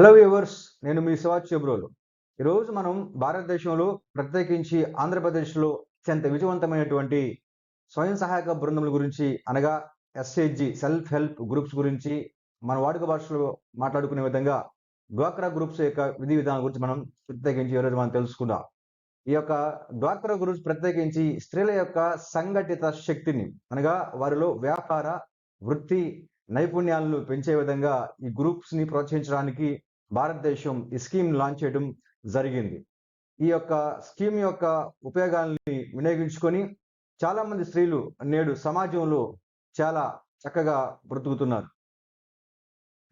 Hello viewers నేను మీ సువాచ్ చెబ్రోలు. ఈరోజు మనం భారతదేశంలో ప్రత్యేకించి ఆంధ్రప్రదేశ్లో అత్యంత విజయవంతమైనటువంటి స్వయం సహాయక బృందముల గురించి అనగా ఎస్హెచ్జి సెల్ఫ్ హెల్ప్ గ్రూప్స్ గురించి మన వాడుక భాషలో మాట్లాడుకునే విధంగా డ్వాక్రా గ్రూప్స్ యొక్క విధి విధానం గురించి మనం ప్రత్యేకించి ఈరోజు మనం తెలుసుకుందాం. ఈ యొక్క డ్వాక్రా గ్రూప్స్ ప్రత్యేకించి స్త్రీల యొక్క సంఘటిత శక్తిని అనగా వారిలో వ్యాపార వృత్తి నైపుణ్యాలను పెంచే విధంగా ఈ గ్రూప్స్ని ప్రోత్సహించడానికి భారతదేశం ఈ స్కీమ్ లాంచ్ చేయడం జరిగింది. ఈ యొక్క స్కీమ్ యొక్క ఉపయోగాల్ని వినియోగించుకొని చాలా మంది స్త్రీలు నేడు సమాజంలో చాలా చక్కగా బ్రతుకుతున్నారు.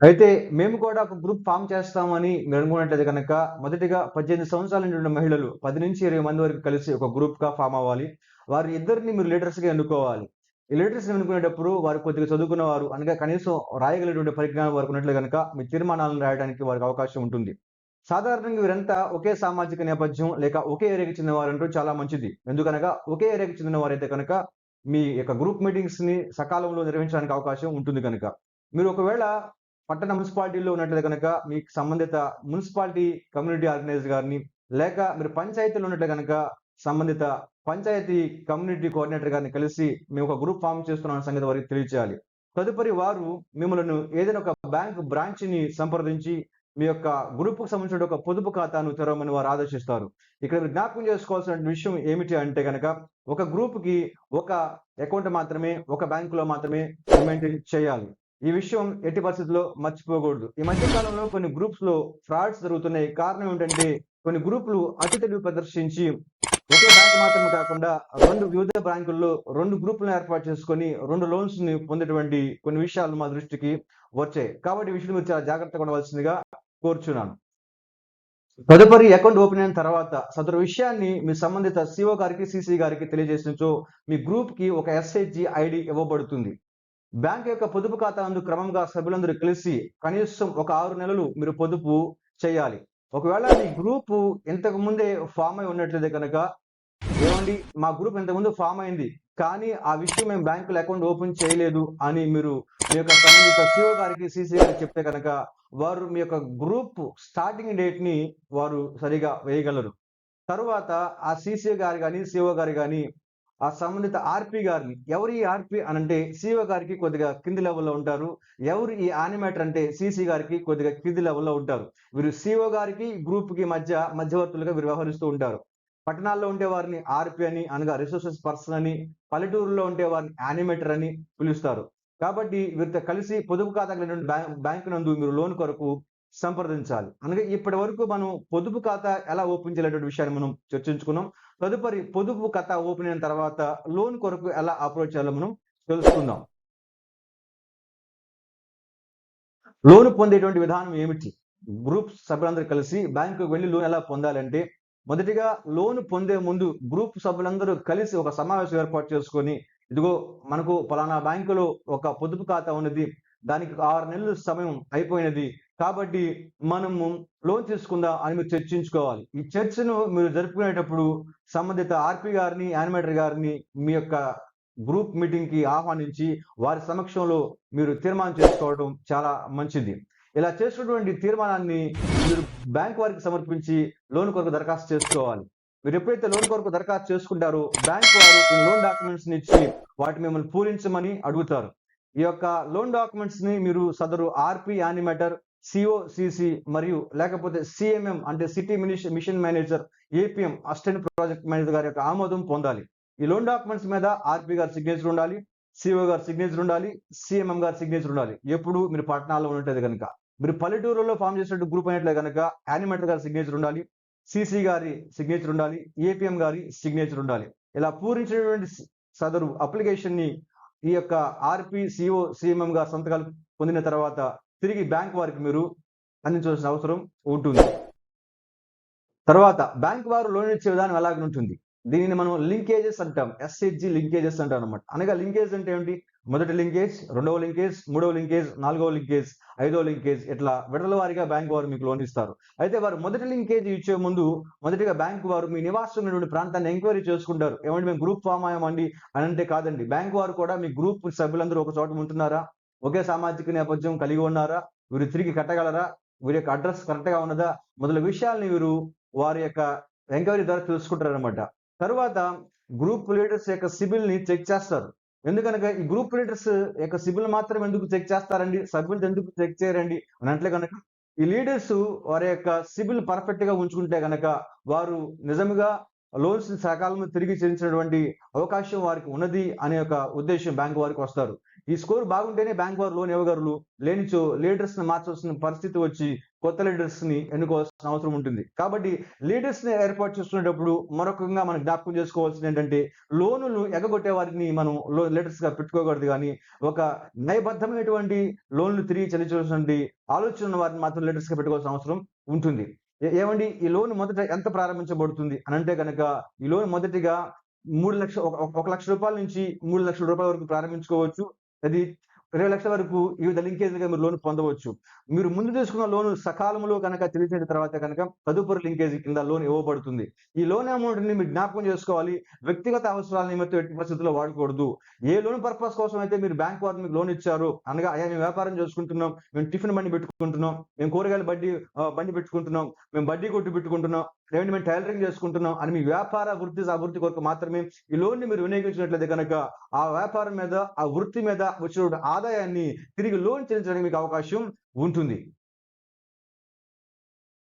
అయితే మేము కూడా ఒక గ్రూప్ ఫామ్ చేస్తామని మీరు అనుకున్నట్లయితే కనుక మొదటిగా పద్దెనిమిది సంవత్సరాల నుండి మహిళలు పది నుంచి ఇరవై మంది వరకు కలిసి ఒక గ్రూప్గా ఫామ్ అవ్వాలి. వారి ఇద్దరిని మీరు లీడర్స్గా ఎన్నుకోవాలి. ఈ లీడర్స్ ఎన్నుకునేటప్పుడు వారు కొద్దిగా చదువుకున్న వారు అనగా కనీసం రాయగలిగినటువంటి పరిజ్ఞానం వారికి ఉన్నట్లు కనుక మీ తీర్మానాలను రాయడానికి వారికి అవకాశం ఉంటుంది. సాధారణంగా వీరంతా ఒకే సామాజిక నేపథ్యం లేక ఒకే ఏరియాకి చెందిన వారంటూ చాలా మంచిది. ఎందుకనగా ఒకే ఏరియాకి చెందిన వారైతే కనుక మీ యొక్క గ్రూప్ మీటింగ్స్ని సకాలంలో నిర్వహించడానికి అవకాశం ఉంటుంది కనుక. మీరు ఒకవేళ పట్టణ మున్సిపాలిటీలో ఉన్నట్లయితే కనుక మీకు సంబంధిత మున్సిపాలిటీ కమ్యూనిటీ ఆర్గనైజర్ గారిని లేక మీరు పంచాయతీలో ఉన్నట్లయితే కనుక సంబంధిత పంచాయతీ కమ్యూనిటీ కోఆర్డినేటర్ గారిని కలిసి మేము ఒక గ్రూప్ ఫామ్ చేస్తున్నాం సంగతి వారికి తెలియచేయాలి. తదుపరి వారు మిమ్మల్ని ఏదైనా ఒక బ్యాంక్ బ్రాంచ్ని సంప్రదించి మీ యొక్క గ్రూప్కు సంబంధించిన ఒక పొదుపు ఖాతాను తెరవమని వారు ఆదేశిస్తారు. ఇక్కడ జ్ఞాపకం చేసుకోవాల్సిన విషయం ఏమిటి అంటే కనుక ఒక గ్రూప్కి ఒక అకౌంట్ మాత్రమే ఒక బ్యాంకులో మాత్రమే మెయింటైన్ చేయాలి. ఈ విషయం ఎట్టి పరిస్థితుల్లో మర్చిపోకూడదు. ఈ మధ్య కాలంలో కొన్ని గ్రూప్స్లో ఫ్రాడ్స్ జరుగుతున్నాయి. కారణం ఏంటంటే కొన్ని గ్రూపులు అతి తెలివి ప్రదర్శించి ఒకే బ్యాంక్ మాత్రమే కాకుండా రెండు వివిధ బ్యాంకుల్లో రెండు గ్రూపులను ఏర్పాటు చేసుకొని రెండు లోన్స్ని పొందేటువంటి కొన్ని విషయాలు మా దృష్టికి వచ్చాయి. కాబట్టి విషయం మీరు చాలా జాగ్రత్తగా ఉండవలసిందిగా కోరుచున్నాను. తదుపరి అకౌంట్ ఓపెన్ అయిన తర్వాత సదరు విషయాన్ని మీ సంబంధిత సిఓ గారికి సిసి గారికి తెలియజేసినచో మీ గ్రూప్కి ఒక ఎస్ఐజి ఐడి ఇవ్వబడుతుంది. బ్యాంక్ యొక్క పొదుపు ఖాతా నందు క్రమంగా సభ్యులందరూ కలిసి కనీసం ఒక ఆరు నెలలు మీరు పొదుపు చేయాలి. ఒకవేళ మీ గ్రూప్ ఇంతకు ముందే ఫామ్ అయి ఉన్నట్లయితే కనుక ఏమండి మా గ్రూప్ ఇంతకుముందు ఫామ్ అయింది కానీ ఆ విషయం మేము బ్యాంకులో అకౌంట్ ఓపెన్ చేయలేదు అని మీరు మీ యొక్క సంబంధిత సిఓ గారికి సిసి గారికి చెప్తే కనుక వారు మీ యొక్క గ్రూప్ స్టార్టింగ్ డేట్ని వారు సరిగా వేయగలరు. తరువాత ఆ సిసి గారు కానీ సిఓ గారు కానీ ఆ సంబంధిత ఆర్పి గారిని ఎవరు ఈ ఆర్పి అని అంటే సిఓ గారికి కొద్దిగా కింది లెవెల్లో ఉంటారు. ఎవరు ఈ ఆనిమేటర్ అంటే సిసి గారికి కొద్దిగా కింది లెవెల్లో ఉంటారు. వీరు సిఓ గారికి గ్రూప్కి మధ్య మధ్యవర్తులుగా వీరు వ్యవహరిస్తూ ఉంటారు. పట్టణాల్లో ఉండే వారిని ఆర్పి అని అనగా రిసోర్సెస్ పర్సన్ అని పల్లెటూరులో ఉండే వారిని యానిమేటర్ అని పిలుస్తారు. కాబట్టి వీరితో కలిసి పొదుపు ఖాతా బ్యాంక్ నందు మీరు లోన్ కొరకు సంప్రదించాలి. అనగా ఇప్పటి వరకు మనం పొదుపు ఖాతా ఎలా ఓపెన్ చేయాలనే విషయాన్ని మనం చర్చించుకున్నాం. తదుపరి పొదుపు ఖాతా ఓపెన్ అయిన తర్వాత లోన్ కొరకు ఎలా అప్రోచ్ చేయాలో మనం తెలుసుకుందాం. లోన్ పొందేటువంటి విధానం ఏమిటి? గ్రూప్ సభ్యులందరూ కలిసి బ్యాంకుకు వెళ్ళి లోన్ ఎలా పొందాలంటే మొదటిగా లోన్ పొందే ముందు గ్రూప్ సభ్యులందరూ కలిసి ఒక సమావేశం ఏర్పాటు చేసుకొని ఇదిగో మనకు పలానా బ్యాంకులో ఒక పొదుపు ఖాతా ఉన్నది దానికి ఆరు నెలల సమయం అయిపోయినది కాబట్టి మనము లోన్ తీసుకుందా అని మీరు చర్చించుకోవాలి. ఈ చర్చను మీరు జరుపుకునేటప్పుడు సంబంధిత ఆర్పి గారిని యానిమేటర్ గారిని మీ యొక్క గ్రూప్ మీటింగ్కి ఆహ్వానించి వారి సమక్షంలో మీరు తీర్మానం చేసుకోవడం చాలా మంచిది. ఇలా చేసినటువంటి తీర్మానాన్ని మీరు బ్యాంక్ వారికి సమర్పించి లోన్ కొరకు దరఖాస్తు చేసుకోవాలి. మీరు ఎప్పుడైతే లోన్ కొరకు దరఖాస్తు చేసుకుంటారో బ్యాంక్ వారు లోన్ డాక్యుమెంట్స్ ఇచ్చి వాటి మిమ్మల్ని పూరించమని అడుగుతారు. ఈ యొక్క లోన్ డాక్యుమెంట్స్ని మీరు సదరు ఆర్పి యానిమేటర్ సిఓసిసి మరియు లేకపోతే సిఎంఎం అంటే city mission manager APM assistant project manager గారి యొక్క ఆమోదం పొందాలి. ఈ లోన్ డాక్యుమెంట్స్ మీద ఆర్పి గారి సిగ్నేచర్ ఉండాలి సిఓ గారి సిగ్నేచర్ ఉండాలి సిఎంఎం గారి సిగ్నేచర్ ఉండాలి. ఎప్పుడు మీరు పట్టణాల్లో ఉన్నట్టు కనుక. మీరు పల్లెటూరులో ఫామ్ చేసినట్టు గ్రూప్ అయినట్లే కనుక యానిమేటర్ గారి సిగ్నేచర్ ఉండాలి సిసి గారి సిగ్నేచర్ ఉండాలి ఏపీఎం గారి సిగ్నేచర్ ఉండాలి. ఇలా పూరించినటువంటి సదరు అప్లికేషన్ని ఈ యొక్క ఆర్పి సిఓ సిఎంఎం గారి సంతకాలు పొందిన తర్వాత తిరిగి బ్యాంక్ వారికి మీరు అందించవలసిన అవసరం ఉంటుంది. తర్వాత బ్యాంక్ వారు లోన్ ఇచ్చే విధానం ఎలాగ ఉంటుంది. దీనిని మనం లింకేజెస్ అంటాం. ఎస్హెచ్జి లింకేజెస్ అంటాం అనమాట అనగా లింకేజ్ అంటే ఏంటి మొదటి లింకేజ్ రెండవ లింకేజ్ మూడవ లింకేజ్ నాలుగవ లింకేజ్ ఐదవ లింకేజ్ ఇట్లా విడతల వారిగా బ్యాంక్ వారు మీకు లోన్ ఇస్తారు. అయితే వారు మొదటి లింకేజ్ ఇచ్చే ముందు మొదటిగా బ్యాంక్ వారు మీ నివాసం ఉన్నటువంటి ప్రాంతాన్ని ఎంక్వైరీ చేసుకుంటారు. ఏమంటే మేము గ్రూప్ ఫామ్ అయ్యామండి అని అంటే కాదండి. బ్యాంక్ వారు కూడా మీ గ్రూప్ సభ్యులందరూ ఒక చోట ఉంటున్నారా? ఒకే సామాజిక నేపథ్యం కలిగి ఉన్నారా? వీరు తిరిగి కట్టగలరా? వీరి యొక్క అడ్రస్ కరెక్ట్గా ఉన్నదా? మొదల విషయాల్ని వీరు వారి యొక్క ఎంక్వైరీ ద్వారా తెలుసుకుంటారనమాట తర్వాత గ్రూప్ లీడర్స్ యొక్క సిబిల్ని చెక్ చేస్తారు. ఎందుకనగా ఈ గ్రూప్ లీడర్స్ యొక్క సిబిల్ మాత్రం ఎందుకు చెక్ చేస్తారండి? సభ్యులు ఎందుకు చెక్ చేయరండి? అని అంటే కనుక ఈ లీడర్స్ వారి యొక్క సిబిల్ పర్ఫెక్ట్గా ఉంచుకుంటే కనుక వారు నిజంగా లోన్స్ సకాలంలో తిరిగి చెల్లించినటువంటి అవకాశం వారికి ఉన్నది అనే ఒక ఉద్దేశం బ్యాంకు వారికి వస్తారు. ఈ స్కోర్ బాగుంటేనే బ్యాంక్ వారు లోన్ ఇవ్వగలరు. లేనిచో లీడర్స్ని మార్చాల్సిన పరిస్థితి వచ్చి కొత్త లీడర్స్ని ఎన్నుకోవాల్సిన అవసరం ఉంటుంది. కాబట్టి లీడర్స్ని ఏర్పాటు చేసుకునేటప్పుడు మరొకంగా మనం జ్ఞాపకం చేసుకోవాల్సింది ఏంటంటే లోనులు ఎగగొట్టే వారిని మనం లీడర్స్గా పెట్టుకోకూడదు కానీ ఒక నయబద్ధమైనటువంటి లోన్లు తిరిగి చెల్లించాల్సినటువంటి ఆలోచన వారిని మాత్రం లీడర్స్గా పెట్టుకోవాల్సిన అవసరం ఉంటుంది. ఏమండి? ఈ లోన్ మొదట ఎంత ప్రారంభించబడుతుంది? అని అంటే కనుక ఈ లోన్ మొదటిగా మూడు లక్ష ఒక- ఒక- ఒక లక్ష రూపాయల నుంచి మూడు లక్షల రూపాయల వరకు ప్రారంభించుకోవచ్చు. అది ఇరవై లక్షల వరకు ఈ వివిధ లింకేజ్లుగా మీరు లోన్ పొందవచ్చు. మీరు ముందు తీసుకున్న లోన్ సకాలంలో కనుక తెలిసిన తర్వాత కనుక తదుపరి లింకేజ్ కింద లోన్ ఇవ్వబడుతుంది. ఈ లోన్ అమౌంట్ని మీరు జ్ఞాపకం చేసుకోవాలి. వ్యక్తిగత అవసరాల నిమిత్తం ఎట్టి పరిస్థితుల్లో వాడకూడదు. ఏ లోన్ పర్పస్ కోసం అయితే మీరు బ్యాంక్ వారు మీకు లోన్ ఇచ్చారు అనగా అయ్యా మేము వ్యాపారం చేసుకుంటున్నాం మేము టిఫిన్ బండి పెట్టుకుంటున్నాం మేము కూరగాయల బడ్డీ బండి పెట్టుకుంటున్నాం మేము బడ్డీ కొట్టు పెట్టుకుంటున్నాం లేదంటే మేము టైలరింగ్ చేసుకుంటున్నాం అని మీ వ్యాపార వృత్తి అభివృద్ధి కొరకు మాత్రమే ఈ లోన్ని మీరు వినియోగించినట్లయితే కనుక ఆ వ్యాపారం మీద ఆ వృత్తి మీద వచ్చిన ఆదాయాన్ని తిరిగి లోన్ చెల్లించడానికి మీకు అవకాశం ఉంటుంది.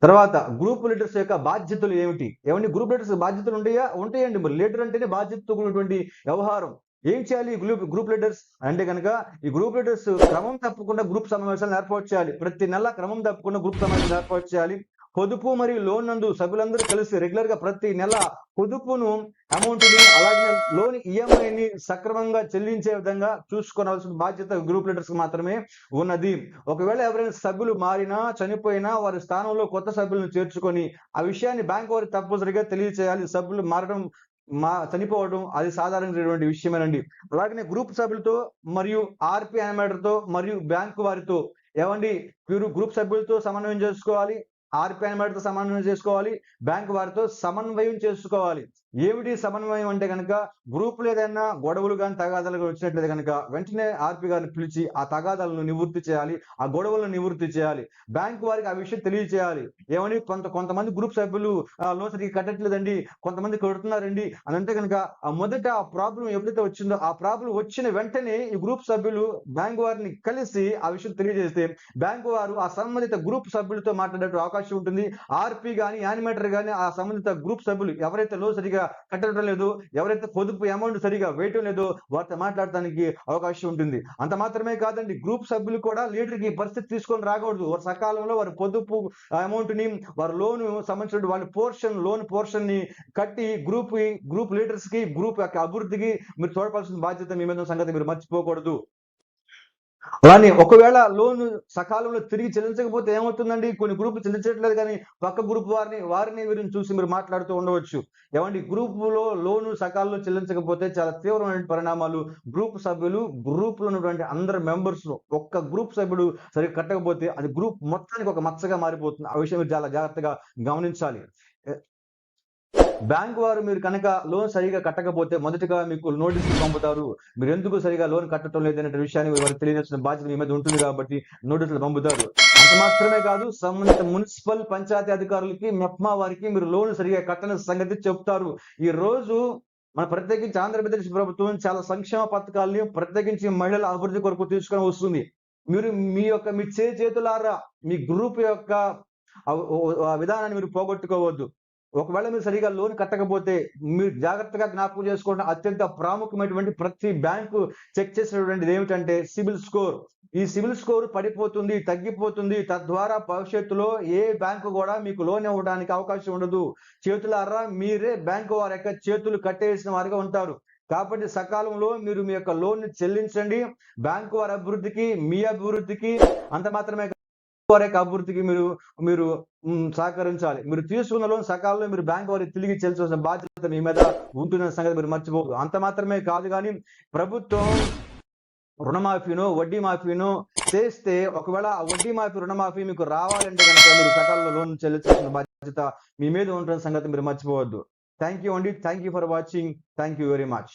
తర్వాత గ్రూప్ లీడర్స్ యొక్క బాధ్యతలు ఏమిటి? ఏమండి? గ్రూప్ లీడర్స్ బాధ్యతలు ఉంటాయా? ఉంటాయండి మరి. లీడర్ అంటేనే బాధ్యతతో కూడినటువంటి వ్యవహారం. ఏం చేయాలి గ్రూప్ గ్రూప్ లీడర్స్ అంటే కనుక ఈ గ్రూప్ లీడర్స్ క్రమం తప్పకుండా గ్రూప్ సమావేశాలను ఏర్పాటు చేయాలి. ప్రతి నెల క్రమం తప్పకుండా గ్రూప్ సమావేశాలు ఏర్పాటు చేయాలి. పొదుపు మరియు లోన్ నందు సభ్యులందరూ కలిసి రెగ్యులర్గా ప్రతి నెల పొదుపును అమౌంట్ని అలాగే లోన్ ఈఎంఐ ని సక్రమంగా చెల్లించే విధంగా చూసుకోవాల్సిన బాధ్యత గ్రూప్ లీడర్స్ మాత్రమే ఉన్నది. ఒకవేళ ఎవరైనా సభ్యులు మారినా చనిపోయినా వారి స్థానంలో కొత్త సభ్యులను చేర్చుకొని ఆ విషయాన్ని బ్యాంక్ వారికి తప్పనిసరిగా తెలియజేయాలి సభ్యులు మారడం మా చనిపోవడం అది సాధారణమైనటువంటి విషయమేనండి. అలాగనే గ్రూప్ సభ్యులతో మరియు ఆర్పి తో మరియు బ్యాంకు వారితో ఏమండి మీరు గ్రూప్ సభ్యులతో సమన్వయం చేసుకోవాలి. ఆర్పిఐ తో సమన్వయం చేసుకోవాలి. బ్యాంక్ వారితో సమన్వయం చేసుకోవాలి. ఏమిటి సమన్వయం అంటే కనుక గ్రూపులు ఏదైనా గొడవలు కానీ తగాదాలు వచ్చినట్లయితే కనుక వెంటనే ఆర్పి గారిని పిలిచి ఆ తగాదాలను నివృత్తి చేయాలి ఆ గొడవలను నివృత్తి చేయాలి. బ్యాంకు వారికి ఆ విషయం తెలియచేయాలి. ఏమని? కొంత కొంతమంది గ్రూప్ సభ్యులు ఆ, లోన్ సరిగ్గా కట్టట్లేదండి కొంతమంది కడుతున్నారండి అని అంటే కనుక ఆ మొదట ఆ ప్రాబ్లం ఎప్పుడైతే వచ్చిందో ఆ ప్రాబ్లం వచ్చిన వెంటనే ఈ గ్రూప్ సభ్యులు బ్యాంకు వారిని కలిసి ఆ విషయం తెలియజేస్తే బ్యాంకు వారు ఆ సంబంధిత గ్రూప్ సభ్యులతో మాట్లాడే అవకాశం ఉంటుంది. ఆర్పి గాని యానిమేటర్ గాని ఆ సంబంధిత గ్రూప్ సభ్యులు ఎవరైతే లోన్ సరిగా కట్టడం లేదు. ఎవరైతే పొదుపు అమౌంట్ సరిగా వేయటం లేదో వారితో మాట్లాడటానికి అవకాశం ఉంటుంది. అంత మాత్రమే కాదండి గ్రూప్ సభ్యులు కూడా లీడర్కి పరిస్థితి తీసుకొని రాకూడదు. వారి సకాలంలో వారి పొదుపు అమౌంట్ని వారి లోన్ సంబంధించిన వాళ్ళ పోర్షన్ లోన్ పోర్షన్ని కట్టి గ్రూప్ గ్రూప్ లీడర్స్కి గ్రూప్ యొక్క అభివృద్ధికి మీరు చూడవలసిన బాధ్యత మీ మీద సంగతి మీరు మర్చిపోకూడదు. అలానే ఒకవేళ లోన్ సకాలంలో తిరిగి చెల్లించకపోతే ఏమవుతుందండి? కొన్ని గ్రూపులు చెల్లించట్లేదు కానీ పక్క గ్రూప్ వారిని వారిని వీరిని చూసి మీరు మాట్లాడుతూ ఉండవచ్చు. ఏమండి? గ్రూపులో లోను సకాలంలో చెల్లించకపోతే చాలా తీవ్రమైన పరిణామాలు. గ్రూప్ సభ్యులు గ్రూప్లో ఉన్నటువంటి అందరు మెంబర్స్ ఒక్క గ్రూప్ సభ్యుడు సరిగ్గా కట్టకపోతే అది గ్రూప్ మొత్తానికి ఒక మచ్చగా మారిపోతుంది. ఆ విషయం చాలా జాగ్రత్తగా గమనించాలి. బ్యాంక్ వారు మీరు కనుక లోన్ సరిగా కట్టకపోతే మొదటగా మీకు నోటీస్ పంపుతారు. మీరు ఎందుకు సరిగా లోన్ కట్టడం లేదనే విషయాన్ని వారికి తెలియజేసిన బాధ్యత మీ మీద ఉంటుంది కాబట్టి నోటీసులు పంపుతారు. అంత మాత్రమే కాదు సంబంధిత మున్సిపల్ పంచాయతీ అధికారులకి మెప్మా వారికి మీరు లోన్ సరిగా కట్టని సంగతి చెప్తారు. ఈ రోజు మన ప్రత్యేకించి ఆంధ్రప్రదేశ్ ప్రభుత్వం చాలా సంక్షేమ పథకాలని ప్రత్యేకించి మహిళల అభివృద్ధి కొరకు తీసుకొని వస్తుంది. మీరు మీ యొక్క మీ చే చేతులారా మీ గ్రూప్ యొక్క విధానాన్ని మీరు పోగొట్టుకోవద్దు. ఒకవేళ మీరు సరిగా లోన్ కట్టకపోతే మీరు జాగ్రత్తగా జ్ఞాపకం చేసుకోవడం అత్యంత ప్రాముఖ్యమైనటువంటి ప్రతి బ్యాంకు చెక్ చేసినటువంటిది ఏమిటంటే సిబిల్ స్కోర్. ఈ సిబిల్ స్కోర్ పడిపోతుంది తగ్గిపోతుంది. తద్వారా భవిష్యత్తులో ఏ బ్యాంకు కూడా మీకు లోన్ ఇవ్వడానికి అవకాశం ఉండదు. చేతులారా మీరే బ్యాంకు వారి యొక్క చేతులు కట్టేసిన వారిగా ఉంటారు. కాబట్టి సకాలంలో మీరు మీ యొక్క లోన్ చెల్లించండి. బ్యాంకు వారి అభివృద్ధికి మీ అభివృద్ధికి అంత మాత్రమే కాదు, అభివృద్ధికి మీరు మీరు సహకరించాలి. మీరు తీసుకున్న లోన్ సకాలంలో మీరు బ్యాంక్ వారికి తిరిగి చెల్లించాల్సిన బాధ్యత మీ మీద ఉంటుందన్న సంగతి మీరు మర్చిపోదు అంత మాత్రమే కాదు కానీ ప్రభుత్వం రుణమాఫీనో వడ్డీ మాఫీనో చేస్తే ఒకవేళ ఆ వడ్డీ మాఫీ రుణమాఫీ మీకు రావాలంటే కనుక మీరు సకాలంలో లోన్ చెల్లించాల్సిన బాధ్యత మీ మీద ఉంటున్న సంగతి మీరు మర్చిపోవద్దు. థ్యాంక్ యూ అండి. Thank you for watching. Thank you very much.